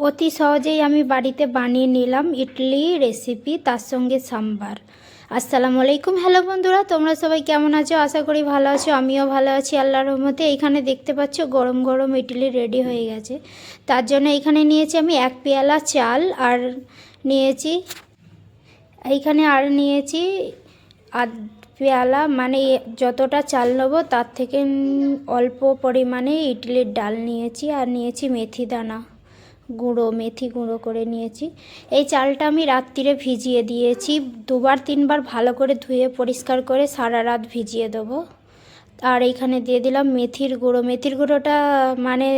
অতি সহজেই আমি বাড়িতে বানিয়ে নিলাম ইডলি রেসিপি, তার সঙ্গে সাম্বার। আসসালামু আলাইকুম। হ্যালো বন্ধুরা, তোমরা সবাই কেমন আছো? আশা করি ভালো আছো, আমিও ভালো আছি আল্লাহর রহমতে। এইখানে দেখতে পাচ্ছ গরম গরম ইডলি রেডি হয়ে গেছে। তার জন্য এখানে নিয়েছি আমি এক পেয়ালা চাল আর নিয়েছি, এইখানে আর নিয়েছি আধ পেয়ালা মানে যতটা চাল নেব তার থেকে অল্প পরিমাণে ইডলির ডাল নিয়েছি আর নিয়েছি মেথি দানা। গুঁড়ো, মেথি গুঁড়ো করে নিয়েছি। এই চালটা আমি রাত্রিরে ভিজিয়ে দিয়েছি। দুবার, তিনবার ভালো করে ধুয়ে, পরিষ্কার করে সারা রাত ভিজিয়ে দেবো। আর এইখানে দিয়ে দিলাম মেথির গুঁড়ো। মেথির গুঁড়োটা মানে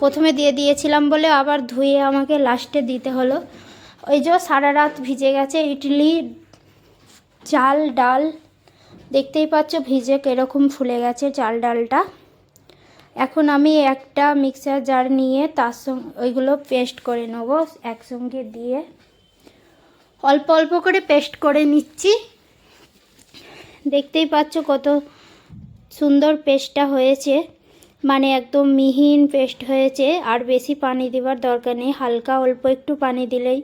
প্রথমে দিয়ে দিয়েছিলাম বলে আবার ধুয়ে আমাকে লাস্টে দিতে হলো। ওই যে সারা রাত ভিজে গেছে, ইডলি, চাল, ডাল, দেখতেই পাচ্ছ ভিজে কীরকম ফুলে গেছে চাল ডালটা। এখন আমি একটা মিক্সার জার নিয়ে তার সঙ্গে ওইগুলো পেস্ট করে নেব একসঙ্গে দিয়ে। অল্প অল্প করে পেস্ট করে নিচ্ছি। দেখতেই পাচ্ছ কত সুন্দর পেস্টটা হয়েছে। মানে একদম মিহিন পেস্ট হয়েছে। আর বেশি পানি দেওয়ার দরকার নেই। হালকা অল্প একটু পানি দিলেই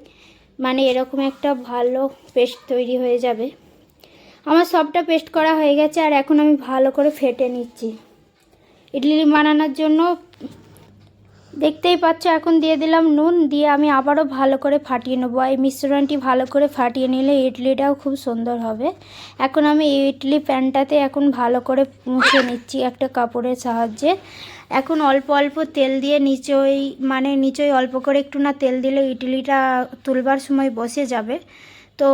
মানে এরকম একটা ভালো পেস্ট তৈরি হয়ে যাবে। আমার সবটা পেস্ট করা হয়ে গেছে আর এখন আমি ভালো করে ফেটে নিচ্ছি। ইডলি বানানোর জন্য। দেখতেই পাচ্ছ, এখন দিয়ে দিলাম নুন, দিয়ে আমি আবারও ভালো করে ফাটিয়ে নেব। এই মিশ্রণটি ভালো করে ফাটিয়ে নিলে ইডলিটাও খুব সুন্দর হবে। এখন আমি এই ইডলি প্যানটাতে এখন ভালো করে মুছে নিচ্ছি একটা কাপড়ের সাহায্যে। এখন অল্প অল্প তেল দিয়ে নিচই মানে নিচই অল্প করে একটু না তেল দিলে ইডলিটা তুলবার সময় বসে যাবে। তো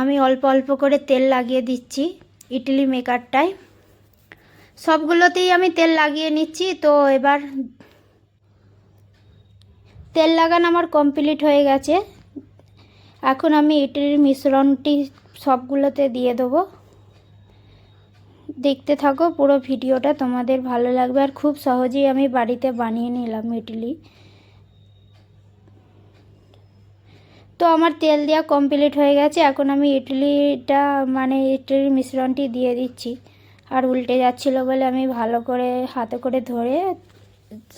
আমি অল্প অল্প করে তেল লাগিয়ে দিচ্ছি ইডলি মেকারটায়। সবগুলোতেই আমি তেল লাগিয়ে নিচ্ছি। তো এবার তেল লাগানো আমার কমপ্লিট হয়ে গেছে। এখন আমি ইডলির মিশ্রণটি সবগুলোতে দিয়ে দেবো। দেখতে থাকো পুরো ভিডিওটা, তোমাদের ভালো লাগবে। আর খুব সহজেই আমি বাড়িতে বানিয়ে নিলাম ইডলি। তো আমার তেল দেওয়া কমপ্লিট হয়ে গেছে। এখন আমি ইডলিটা মানে ইডলির মিশ্রণটি দিয়ে দিচ্ছি। আর উল্টে যাচ্ছিল বলে আমি ভালো করে হাতে করে ধরে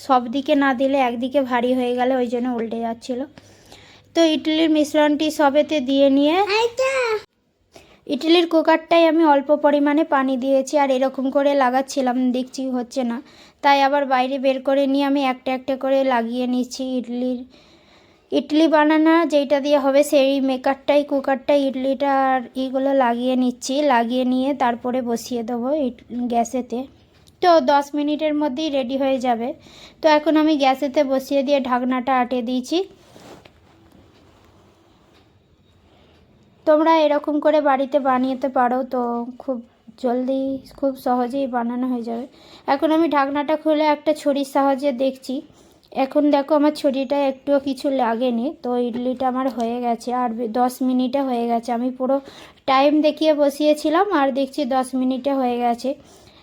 সব দিকে না দিলে একদিকে ভারী হয়ে গেলে ওই জন্য উল্টে যাচ্ছিল। তো ইডলির মিশ্রণটি সবেতে দিয়ে নিয়ে ইডলির কুকারটাই আমি অল্প পরিমাণে পানি দিয়েছি আর এরকম করে লাগাচ্ছিলাম দেখছি হচ্ছে না। তাই আবার বাইরে বের করে নিয়ে আমি একটা একটা করে লাগিয়ে নিচ্ছি ইডলির ইডলি বানানা, যেইটা দিয়ে হবে সেই মেকারটাই, কুকারটাই, ইডলিটা আর ইগুলো লাগিয়ে নিচ্ছি। লাগিয়ে নিয়ে তারপরে বসিয়ে দেবো গ্যাসেতে। তো দশ মিনিটের মধ্যেই রেডি হয়ে যাবে। তো এখন আমি গ্যাসেতে বসিয়ে দিয়ে ঢাকনাটা আটে দিয়েছি। তোমরা এরকম করে বাড়িতে বানিয়েতে পারো, তো খুব জলদি, খুব সহজেই বানানো হয়ে যাবে। এখন আমি ঢাকনাটা খুলে একটা ছড়ির সাহায্যে দেখছি। এখন দেখো আমার ছড়িটা একটুও কিছু লাগেনি, তো ইডলিটা আমার হয়ে গেছে আর দশ মিনিটে হয়ে গেছে। আমি পুরো টাইম দেখিয়ে বসিয়েছিলাম আর দেখছি দশ মিনিটে হয়ে গেছে।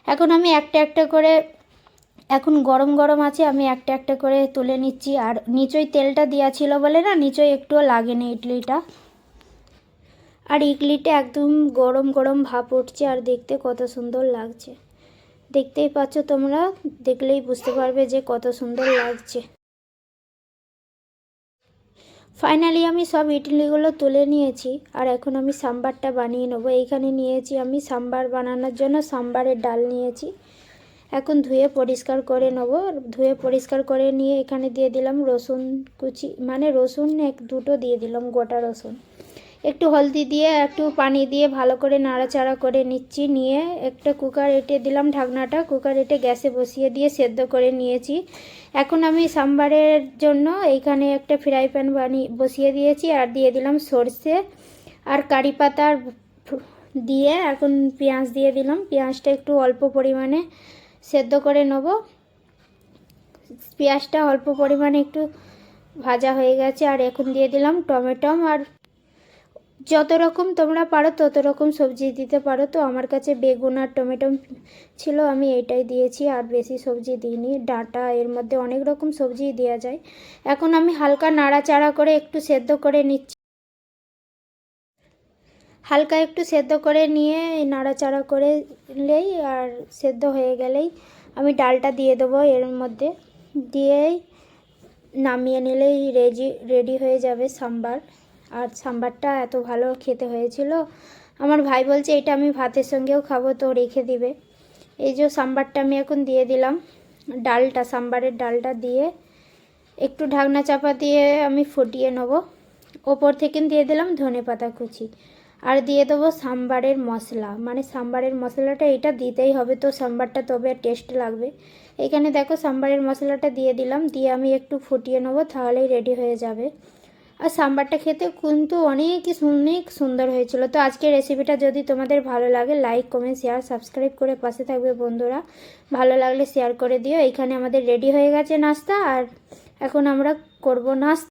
এখন আমি একটা একটা করে, এখন গরম গরম আছে, আমি একটা একটা করে তুলে নিচ্ছি। আর নিচই তেলটা দেওয়া ছিল বলে না, নিচই একটুও লাগেনি ইডলিটা। আর ইডলিটা একদম গরম গরম ভাপ উঠছে আর দেখতে কত সুন্দর লাগছে। দেখতেই পাচ্ছ তোমরা, দেখলেই বুঝতে পারবে যে কত সুন্দর লাগছে। ফাইনালি আমি সব ইডলিগুলো তুলে নিয়েছি, আর এখন আমি সাম্বারটা বানিয়ে নেব। এইখানে নিয়েছি আমি সাম্বার বানানোর জন্য সাম্বারের ডাল নিয়েছি। এখন ধুয়ে পরিষ্কার করে নেব। ধুয়ে পরিষ্কার করে নিয়ে এখানে দিয়ে দিলাম রসুন কুচি মানে রসুন এক দুটো দিয়ে দিলাম, গোটা রসুন। একটু হলদি দিয়ে একটু পানি দিয়ে ভালো করে নাড়াচাড়া করে নিচ্ছি, নিয়ে একটা কুকার এঁটে দিলাম ঢাকনাটা, কুকার এঁটে গ্যাসে বসিয়ে দিয়ে সেদ্ধ করে নিয়েছি। এখন আমি সাম্বারের জন্য এইখানে একটা ফ্রাই প্যান বানিয়ে বসিয়ে দিয়েছি আর দিয়ে দিলাম সর্ষে আর কারি পাতার দিয়ে এখন পেঁয়াজ দিয়ে দিলাম। পেঁয়াজটা একটু অল্প পরিমাণে সেদ্ধ করে নেব। পেঁয়াজটা অল্প পরিমাণে একটু ভাজা হয়ে গেছে আর এখন দিয়ে দিলাম টমেটম আর যত রকম তোমরা পারো, তত রকম সবজি দিতে পারো। তো আমার কাছে বেগুন আর টমেটো ছিল, আমি এইটাই দিয়েছি, আর বেশি সবজি দিইনি। ডাঁটা, এর মধ্যে অনেক রকম সবজি দেওয়া যায়। এখন আমি হালকা নাড়াচাড়া করে একটু সেদ্ধ করে নিচ্ছি। হালকা একটু সেদ্ধ করে নিয়ে নাড়াচাড়া করে নিলেই আর সেদ্ধ হয়ে গেলেই আমি ডালটা দিয়ে দেবো এর মধ্যে। দিয়েই নামিয়ে নিলেই রেডি রেডি হয়ে যাবে সাম্বার। আর সাম্বারটা এত ভালো খেতে হয়েছিল। আমার ভাই বলছে, এটা আমি ভাতের সঙ্গেও খাব, তো রেখে দিবে। এই যে সাম্বারটা আমি এখন দিয়ে দিলাম। ডালটা, সাম্বারের ডালটা দিয়ে একটু ঢাকনা চাপা দিয়ে আমি ফুটিয়ে নেব। ওপর থেকে দিয়ে দিলাম ধনে পাতা কুচি। আর দিয়ে দেবো সাম্বারের মশলা। মানে সাম্বারের মশলাটা এটা দিতেই হবে তো, সাম্বারটা তবে টেস্ট লাগবে। এখানে দেখো সাম্বারের মশলাটা দিয়ে দিলাম। দিয়ে আমি একটু ফুটিয়ে নেব, তাহলেই রেডি হয়ে যাবে। আর সাম্বারটা খেতে কিন্তু অনেকই অনেক সুন্দর হয়েছিল। তো আজকের রেসিপিটা যদি তোমাদের ভালো লাগে লাইক কমেন্ট শেয়ার সাবস্ক্রাইব করে পাশে থাকবে বন্ধুরা। ভালো লাগলে শেয়ার করে দিও। এখানে আমাদের রেডি হয়ে গেছে নাস্তা। আর এখন আমরা করব নাস্তা।